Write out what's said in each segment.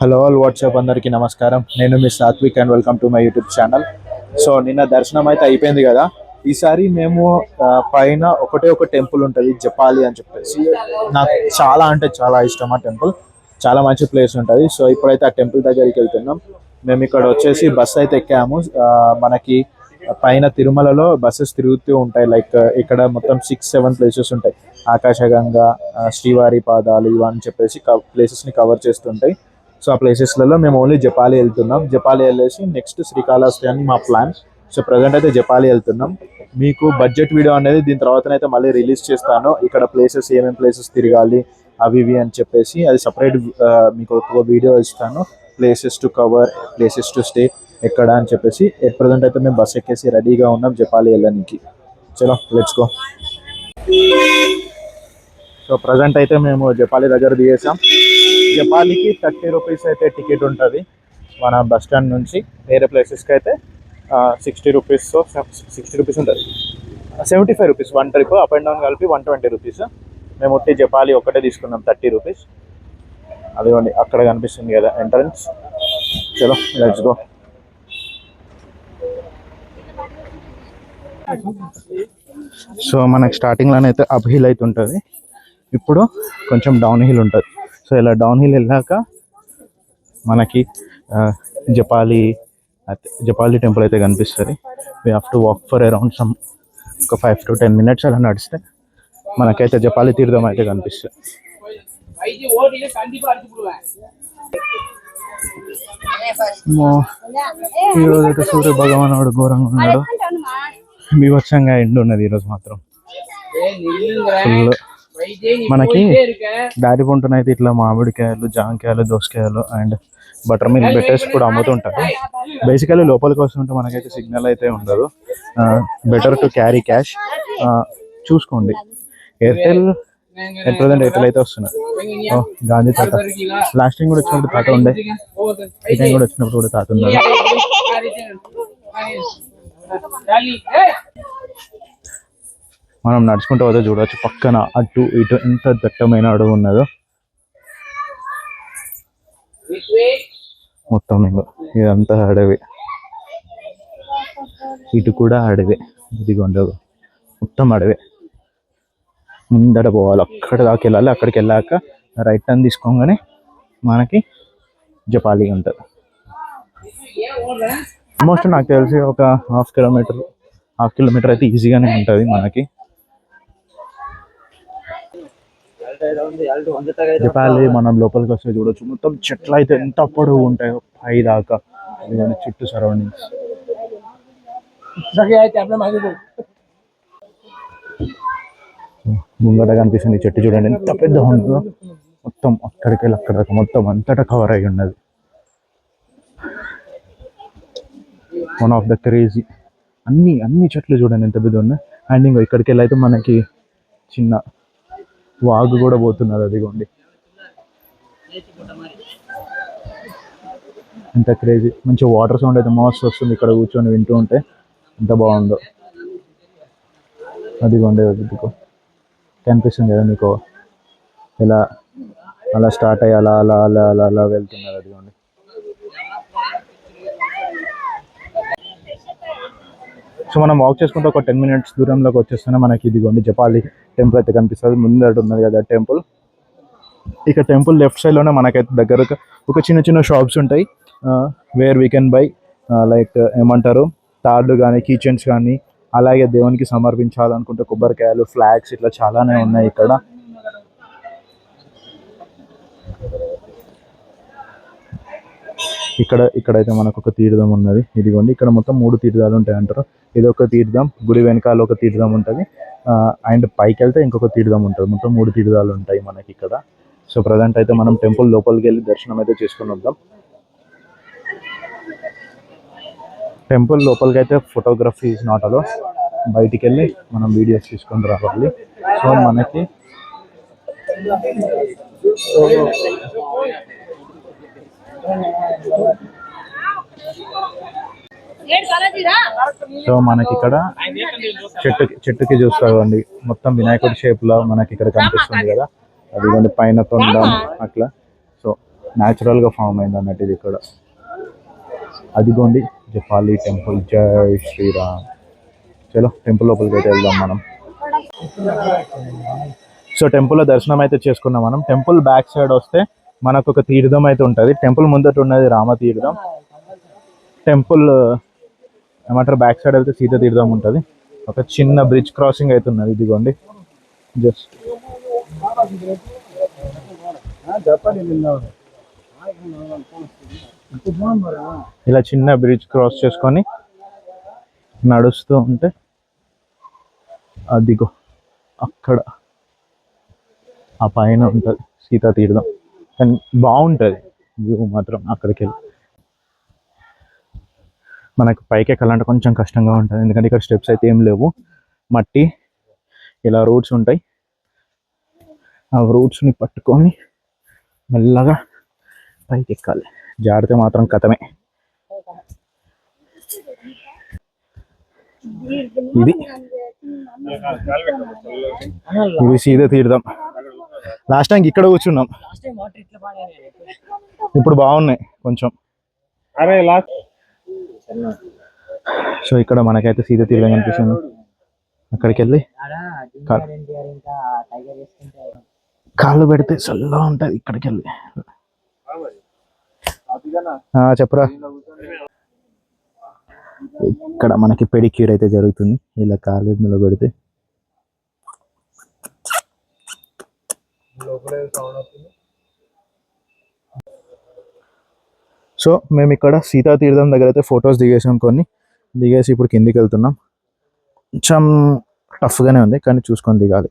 Hello all WhatsApp అందరికీ నమస్కారం. నేను మీ Satvik and welcome to my YouTube channel so నిన్న దర్శనం అయితే అయిపోయింది కదా. ఈసారి మేము పైన ఒకటే ఒక టెంపుల్ ఉంటుంది జపాలి అని చెప్పేసి. నాకు చాలా అంటే చాలా ఇష్టం ఆ టెంపుల్. చాలా మంచి ప్లేస్ ఉంటుంది. సో ఇప్పుడైతే ఆ టెంపుల్ దగ్గరికి వెళ్తున్నాం. మేము ఇక్కడ వచ్చేసి బస్ అయితే ఎక్కాము. మనకి పైన తిరుమలలో బస్సెస్ తిరుగుతూ ఉంటాయి. లైక్ ఇక్కడ మొత్తం సిక్స్ సెవెన్ ప్లేసెస్ ఉంటాయి. ఆకాశగంగా శ్రీవారి పాదాలు ఇవని చెప్పేసి ప్లేసెస్ని కవర్ చేస్తుంటాయి. సో ఆ ప్లేసెస్లలో మేము ఓన్లీ జపాలి వెళ్తున్నాం. జపాలి వెళ్ళేసి నెక్స్ట్ శ్రీకాళహస్తి అని మా ప్లాన్ సో ప్రజెంట్ అయితే జపాలి వెళ్తున్నాం. మీకు బడ్జెట్ వీడియో అనేది దీని తర్వాతనైతే మళ్ళీ రిలీజ్ చేస్తాను. ఇక్కడ ప్లేసెస్ ఏమేమి ప్లేసెస్ తిరగాలి అవి ఇవి అని చెప్పేసి అది సపరేట్ మీకు ఒక వీడియో ఇస్తాను. Places to cover places to stay ఎక్కడ అని చెప్పేసి. ఎట్ ప్రజెంట్ అయితే మేము బస్ ఎక్కేసి రెడీగా ఉన్నాం జపాలి వెళ్ళడానికి. చలో లెట్స్ గో సో ప్రజెంట్ అయితే మేము జపాలి దగ్గర దిగేసాం. జపాలికి థర్టీ రూపీస్ అయితే టికెట్ ఉంటుంది మన బస్ స్టాండ్ నుంచి. వేరే ప్లేసెస్కి అయితే సిక్స్టీ రూపీస్ సిక్స్టీ రూపీస్ ఉంటుంది. Seventy five rupees one trip up and down కలిపి వన్ ట్వంటీ రూపీస్. మేము ఉట్టి జపాలి ఒకటే తీసుకున్నాం థర్టీ రూపీస్. అదిగోండి అక్కడ కనిపిస్తుంది కదా ఎంట్రన్స్ చలో లెట్స్ గో సో మనకి స్టార్టింగ్లోనే అయితే అప్ హిల్ అయితే ఉంటుంది. ఇప్పుడు కొంచెం డౌన్ హిల్ ఉంటుంది. సో ఇలా డౌన్ హిల్ వెళ్ళాక మనకి జపాలి జపాలి టెంపుల్ అయితే కనిపిస్తుంది. We have to walk for around some ఒక ఫైవ్ టు టెన్ మినిట్స్ అలా నడిస్తే మనకైతే జపాలి తీర్థం అయితే కనిపిస్తుంది. ఈరోజు అయితే సూర్య భగవానుడు ఘోరంగా ఉన్నాడు. వివత్సంగా ఎండు ఉన్నది ఈరోజు మాత్రం. ఫుల్ మనకి దారి పొంటున అయితే ఇట్లా మామిడికాయలు జాంకాయలు దోసకాయలు అండ్ బటర్ మిల్క్ బెటర్స్ కూడా అమ్ముతుంటారు బేసికలీ లోపలికి వస్తుంటే మనకైతే సిగ్నల్ అయితే ఉండదు బెటర్ టు క్యారీ క్యాష్ చూసుకోండి ఎయిర్టెల్ ఎట్ ప్రజెంట్ ఎయిర్టెల్ అయితే వస్తున్నారు గాంధీ తాత లాస్ట్ టైం కూడా వచ్చినప్పుడు తాత ఉండే ఈ టైం కూడా వచ్చినప్పుడు కూడా తాత ఉన్నారు మనం నడుచుకుంటూ పోతే చూడవచ్చు పక్కన అటు ఇటు ఎంత దట్టమైన అడవి ఉన్నదో. మొత్తం ఇంకా ఇదంతా అడవి. ఇటు కూడా అడవి. ఇది ఉండదు మొత్తం అడవి. ముందట పోవాలి. అక్కడ దాకా వెళ్ళాలి. అక్కడికి వెళ్ళాక రైట్ టర్న్ తీసుకోగానే మనకి జపాలి ఉంటుంది. ఆల్మోస్ట్ నాకు తెలిసి ఒక హాఫ్ కిలోమీటర్ హాఫ్ కిలోమీటర్ అయితే ఈజీగానే ఉంటుంది మనకి. జపాలి మనం లోపలికి వస్తే చూడొచ్చు. మొత్తం చెట్లు అయితే ఎంత పొడవు ఉంటాయో పై దాకా. చుట్టూ సరౌండింగ్స్. ముంగట కనిపిస్తుంది చెట్టు చూడండి. ఎంత పెద్ద ఉంటుందో మొత్తం అక్కడికి వెళ్ళి అక్కడ మొత్తం అంతటా కవర్ అయి ఉన్నది. వన్ ఆఫ్ ద క్రేజీ అన్ని అన్ని చెట్లు చూడండి ఎంత పెద్ద ఉన్నాయి. అండ్ ఇంకో ఇక్కడికి వెళ్ళి అయితే మనకి చిన్న వాగు కూడా పోతున్నది అదిగోండి. ఎంత క్రేజీ మంచి వాటర్ సౌండ్ అయితే మస్తు వస్తుంది ఇక్కడ కూర్చొని వింటూ ఉంటే. ఎంత బాగుందో. అదిగోండి అదిగో కనిపిస్తుంది కదా మీకు? ఇలా అలా స్టార్ట్ అయ్యి అలా అలా అలా అలా అలా వెళ్తున్నారు అదిగోండి. సో మనం వాక్ చేసుకుంటే ఒక టెన్ మినిట్స్ దూరంలోకి వచ్చేస్తేనే మనకి ఇదిగోండి జపాలి టెంపుల్ అయితే కనిపిస్తుంది. ముందట ఉన్నది కదా టెంపుల్ ఇక టెంపుల్ లెఫ్ట్ సైడ్లోనే మనకైతే దగ్గర ఒక చిన్న చిన్న షాప్స్ ఉంటాయి. Where we can buy like ఏమంటారు? తాళ్ళు కానీ కిచెన్స్ కానీ అలాగే దేవునికి సమర్పించాలనుకుంటే కొబ్బరికాయలు ఫ్లాగ్స్ ఇట్లా చాలానే ఉన్నాయి ఇక్కడ. ఇక్కడ ఇక్కడైతే మనకు ఒక తీర్థం ఉన్నది. ఇదిగోండి ఇక్కడ మొత్తం మూడు తీర్థాలు ఉంటాయి అంటారు ఇది ఒక తీర్థం గుడి వెనకాల ఒక తీర్థం ఉంటుంది. అండ్ పైకి వెళ్తే ఇంకొక తీర్థం ఉంటుంది. మొత్తం మూడు తీర్థాలు ఉంటాయి మనకి ఇక్కడ సో ప్రజెంట్ అయితే మనం టెంపుల్ లోపలికి వెళ్ళి దర్శనం అయితే చేసుకుని వద్దాం. టెంపుల్ లోపలికి అయితే ఫోటోగ్రఫీ ఇస్ నాట్ అలో బయటికి వెళ్ళి మనం వీడియోస్ తీసుకొని రావాలి. సో మనకి సో మనకి ఇక్కడ చెట్టుకి చెట్టుకి చూస్తామండి మొత్తం వినాయకుడి షేప్లో మనకి ఇక్కడ కనిపిస్తుంది కదా. అదిగోండి పైన తొండం అట్లా. సో న్యాచురల్గా ఫామ్ అయింది అన్నట్టు ఇది ఇక్కడ. అదిగోండి జపాలి టెంపుల్ జై శ్రీరామ్. చలో టెంపుల్ లోపలికి అయితే వెళ్దాం మనం. సో టెంపుల్ దర్శనం అయితే చేసుకున్నాం మనం. టెంపుల్ బ్యాక్ సైడ్ వస్తే మనకు ఒక తీర్థం అయితే ఉంటుంది. టెంపుల్ ముందట ఉన్నది రామతీర్థం టెంపుల్ ఏమంటారు బ్యాక్ సైడ్ వెళ్తే సీత తీర్థం ఉంటుంది. ఒక చిన్న బ్రిడ్జ్ క్రాసింగ్ అయితే ఉన్నది. ఇదిగోండి. జస్ట్ ఇలా చిన్న బ్రిడ్జ్ క్రాస్ చేసుకొని నడుస్తూ ఉంటే అదిగో అక్కడ ఆ పైన ఉంటుంది సీతా తీర్థం. కానీ బాగుంటుంది. వ్యూ మాత్రం అక్కడికి వెళ్ళి. మనకు పైకి ఎక్కాలంటే కొంచెం కష్టంగా ఉంటుంది. ఎందుకంటే ఇక్కడ స్టెప్స్ అయితే ఏం లేవు. మట్టి ఇలా రూట్స్ ఉంటాయి. ఆ రూట్స్ని పట్టుకొని మెల్లగా పైకి ఎక్కాలి. జాడితే మాత్రం కథమే. ఇది. ఇది సీదా తీర్థం. లాస్ట్ టైం ఇక్కడ కూర్చున్నాం. ఇప్పుడు బాగున్నాయి కొంచెం. అరే లాస్ట్ సో ఇక్కడ మనకైతే సీదా తీర్థం కనిపిస్తుంది అక్కడికి వెళ్ళి కాలు కాళ్ళు పెడితే చల్లగా ఉంటుంది ఇక్కడికి వెళ్ళి ఆ, చెప్పురా. ఇక్కడ మనకి పెడిక్యూర్ అయితే జరుగుతుంది. ఇలా కాలు నిలబెడితే సో మేము ఇక్కడ సీతాతీర్థం దగ్గర అయితే ఫొటోస్ దిగేసాం కొన్ని. దిగేసి ఇప్పుడు కిందికి వెళ్తున్నాం కొంచెం టఫ్గానే ఉంది కానీ చూసుకొని దిగాలి.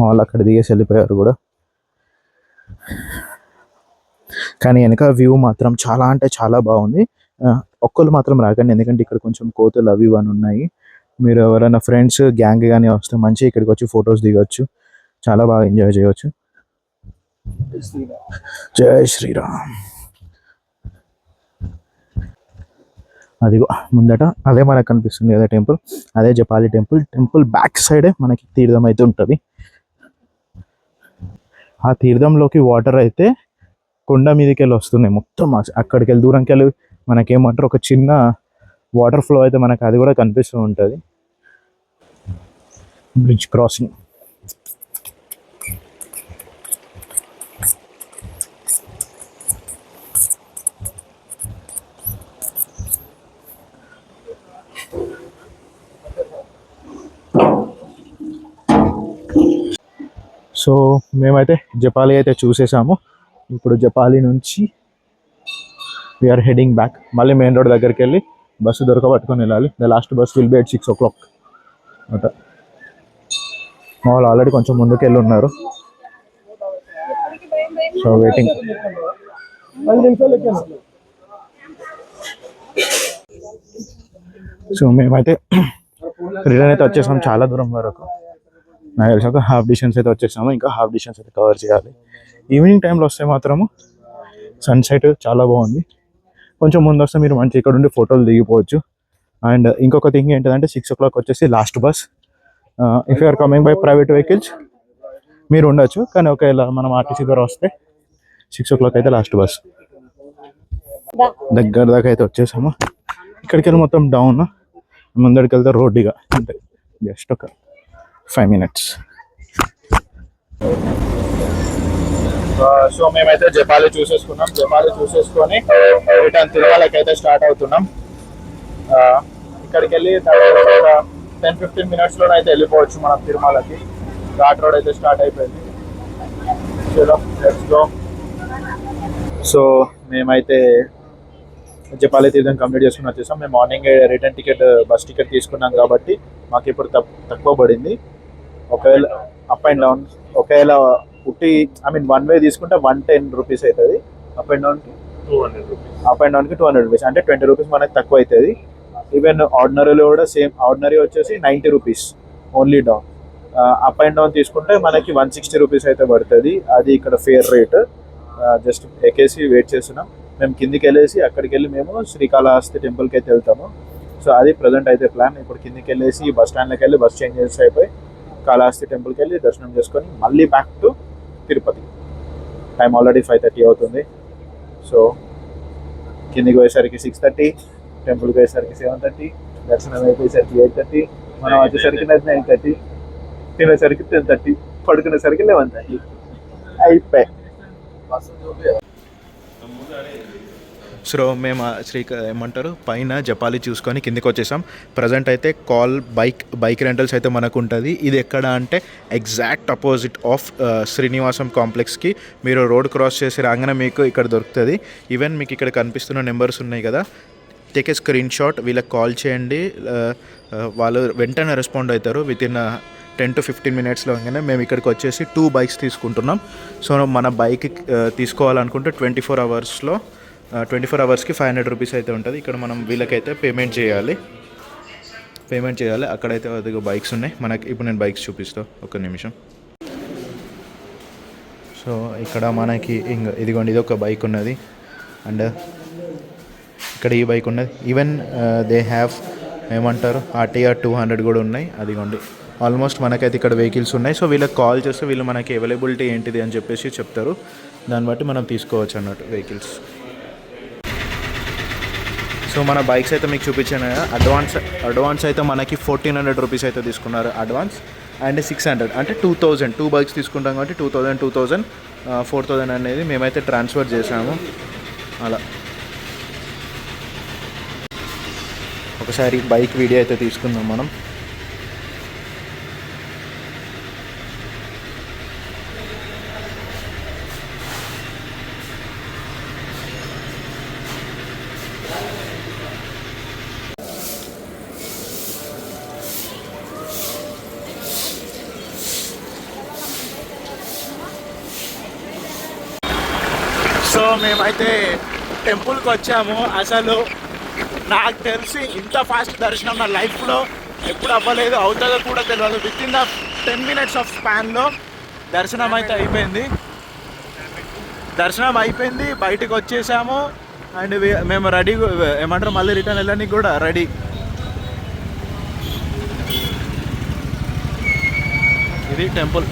వాళ్ళు అక్కడ దిగేసి వెళ్ళిపోయారు కూడా. కానీ వెనక వ్యూ మాత్రం చాలా అంటే చాలా బాగుంది. ఆ, ఒక్కళ్ళు మాత్రం రాకండి ఎందుకంటే ఇక్కడ కొంచెం కోతులు అవి ఇవన్నీ ఉన్నాయి. మీరు ఎవరైనా ఫ్రెండ్స్ గ్యాంగ్ కానీ వస్తే మంచిగా ఇక్కడికి వచ్చి ఫొటోస్ దిగవచ్చు చాలా బాగా ఎంజాయ్ చేయవచ్చు జై శ్రీరామ్. అదిగో ముందట అదే మనకు కనిపిస్తుంది కదా టెంపుల్ అదే జపాలి టెంపుల్ టెంపుల్ బ్యాక్ సైడే మనకి తీర్థం అయితే ఉంటుంది. ఆ తీర్థంలోకి వాటర్ అయితే కొండ మీదకి వెళ్ళి వస్తున్నాయి మొత్తం. అక్కడికి వెళ్ళి దూరంకి వెళ్ళి మనకేమంటారు? ఒక చిన్న వాటర్ ఫ్లో అయితే మనకు అది కూడా కనిపిస్తూ ఉంటుంది. Bridge crossing. సో మేమైతే జపాలి అయితే చూసేసాము. ఇప్పుడు జపాలి నుంచి వీఆర్ హెడింగ్ బ్యాక్ మళ్ళీ మెయిన్ రోడ్ దగ్గరికి వెళ్ళి బస్సు దొరకబట్టుకొని వెళ్ళాలి. The last bus will be at six o'clock అట. వాళ్ళు ఆల్రెడీ కొంచెం ముందుకు వెళ్ళి ఉన్నారు. సో వెయిటింగ్ సో మేమైతే రిటర్న్ అయితే వచ్చేసాం చాలా దూరం వరకు. నాకు తెలిసి ఒక హాఫ్ డిస్టెన్స్ అయితే వచ్చేసాము. ఇంకా హాఫ్ డిస్టెన్స్ అయితే కవర్ చేయాలి. ఈవినింగ్ టైంలో వస్తే మాత్రము సన్సెట్ చాలా బాగుంది. కొంచెం ముందు వస్తే మీరు మంచి ఇక్కడ ఉండి ఫోటోలు దిగిపోవచ్చు. అండ్ ఇంకొక థింగ్ ఏంటంటే సిక్స్ ఓ క్లాక్ వచ్చేసి last bus if you're coming by private vehicles మీరు ఉండొచ్చు కానీ ఒకవేళ మనం ఆర్టీసీ ద్వారా వస్తే సిక్స్ ఓ క్లాక్ అయితే లాస్ట్ బస్ దగ్గర దాకా అయితే వచ్చేసాము. ఇక్కడికి వెళ్ళి మొత్తం డౌన్ ముందడికి వెళ్తే రోడ్డుగా. అంతే. జస్ట్ ఒక ఫైవ్ మినిట్స్ సో మేమైతే జపాలి చూసేసుకున్నాం. జపాలి చూసేసుకొని రిటర్న్ తిరుమలకి అయితే స్టార్ట్ అవుతున్నాం ఇక్కడికి వెళ్ళి టెన్ ఫిఫ్టీన్ మినిట్స్లో అయితే వెళ్ళిపోవచ్చు మనం తిరుమలకి. ఘాట్ రోడ్ అయితే స్టార్ట్ అయిపోయింది. చలో లెట్స్ గో సో మేమైతే జపాలి తీర్థం కంప్లీట్ చేసుకుని వచ్చేసాం. మేము morning return ticket bus ticket తీసుకున్నాం కాబట్టి మాకు ఇప్పుడు తక్- తక్కువ పడింది. ఒకవేళ అప్ అండ్ డౌన్ ఒకవేళ ఉట్టి ఐ మీన్ వన్ వే తీసుకుంటే వన్ టెన్ రూపీస్ అవుతుంది. అప్ అండ్ డౌన్కి అప్ అండ్ డౌన్కి టూ హండ్రెడ్ రూపీస్ అంటే ట్వంటీ రూపీస్ మనకి తక్కువ అవుతుంది. ఈవెన్ ఆర్డినరీలో కూడా సేమ్ ఆర్డినరీ వచ్చేసి ninety rupees only down up and down తీసుకుంటే మనకి వన్ సిక్స్టీ రూపీస్ అయితే పడుతుంది. అది ఇక్కడ ఫేర్ రేట్ జస్ట్ ఎక్కేసి వెయిట్ చేస్తున్నాం. మేము కిందికి వెళ్ళేసి అక్కడికి వెళ్ళి మేము శ్రీకాళహస్తి టెంపుల్కి అయితే వెళ్తాము. సో అది ప్రజెంట్ అయితే ప్లాన్ ఇప్పుడు కిందికి వెళ్ళేసి బస్ స్టాండ్లోకి వెళ్ళి బస్ చేంజ్ చేసి అయిపోయి కాళహస్తి టెంపుల్కి వెళ్ళి దర్శనం చేసుకొని మళ్ళీ back to Tirupati. Time already five thirty అవుతుంది. సో కిందికి పోయేసరికి సిక్స్ థర్టీ టెంపుల్కి పోయేసరికి సెవెన్ థర్టీ దర్శనం అయిపోయేసరికి ఎయిట్ థర్టీ మనం వచ్చేసరికి నైన్ థర్టీ తినేసరికి టెన్ థర్టీ పడుకునేసరికి లెవెన్ థర్టీ అయిపోయి. సో మేము శ్రీ ఏమంటారు? పైన జపాలి చూసుకొని కిందికి వచ్చేసాం. ప్రజెంట్ అయితే కాల్ బైక్ బైక్ రెంటల్స్ అయితే మనకు ఉంటుంది ఇది ఎక్కడ అంటే ఎగ్జాక్ట్ అపోజిట్ ఆఫ్ శ్రీనివాసం కాంప్లెక్స్కి మీరు రోడ్ క్రాస్ చేసి రాగానే మీకు ఇక్కడ దొరుకుతుంది. ఈవెన్ మీకు ఇక్కడ కనిపిస్తున్న నెంబర్స్ ఉన్నాయి కదా. టేక్ ఏ స్క్రీన్ షాట్ వీళ్ళకి కాల్ చేయండి. వాళ్ళు వెంటనే రెస్పాండ్ అవుతారు. Within ten to fifteen మినిట్స్లో కానీ మేము ఇక్కడికి వచ్చేసి టూ బైక్స్ తీసుకుంటున్నాం. సో మన బైక్ తీసుకోవాలనుకుంటే ట్వంటీ ఫోర్ అవర్స్లో ట్వంటీ ఫోర్ అవర్స్కి ఫైవ్ హండ్రెడ్ రూపీస్ అయితే ఉంటుంది. ఇక్కడ మనం వీళ్ళకైతే పేమెంట్ చేయాలి. పేమెంట్ చేయాలి. అక్కడైతే అదిగో బైక్స్ ఉన్నాయి. మనకి ఇప్పుడు నేను బైక్స్ చూపిస్తాను ఒక నిమిషం. సో ఇక్కడ మనకి ఇంక ఇదిగోండి ఇది ఒక బైక్ ఉన్నది. అండ్ ఇక్కడ ఈ బైక్ ఉన్నది. ఈవెన్ దే హ్యావ్ ఏమంటారు ఆర్టీఆర్ టూ హండ్రెడ్ కూడా ఉన్నాయి. అదిగోండి. ఆల్మోస్ట్ మనకైతే ఇక్కడ వెహికల్స్ ఉన్నాయి. సో వీళ్ళకి కాల్ చేస్తే వీళ్ళు మనకి అవైలబిలిటీ ఏంటిది అని చెప్పేసి చెప్తారు. దాన్ని బట్టి మనం తీసుకోవచ్చు అన్నట్టు వెహికల్స్ సో మన బైక్స్ అయితే మీకు చూపించాను కదా. అడ్వాన్స్ అడ్వాన్స్ అయితే మనకి ఫోర్టీన్ హండ్రెడ్ రూపీస్ అయితే తీసుకున్నారు అడ్వాన్స్ అండ్ సిక్స్ హండ్రెడ్ అంటే టూ థౌజండ్ టూ బైక్స్ తీసుకుంటాం కాబట్టి two thousand two thousand four thousand అనేది మేమైతే ట్రాన్స్ఫర్ చేసాము అలా. ఒకసారి బైక్ వీడియో అయితే తీసుకుందాం మనం. సో మేమైతే టెంపుల్కి వచ్చాము. అసలు నాకు తెలిసి ఇంత ఫాస్ట్ దర్శనం నా లైఫ్లో ఎప్పుడు అవ్వలేదు అవుతుందో కూడా తెలియదు within the ten minutes of స్పాన్లో దర్శనం అయితే అయిపోయింది. దర్శనం అయిపోయింది బయటకు వచ్చేసాము. అండ్ మేము రెడీ ఏమంటారు మళ్ళీ రిటర్న్ వెళ్ళడానికి కూడా రెడీ ఇది టెంపుల్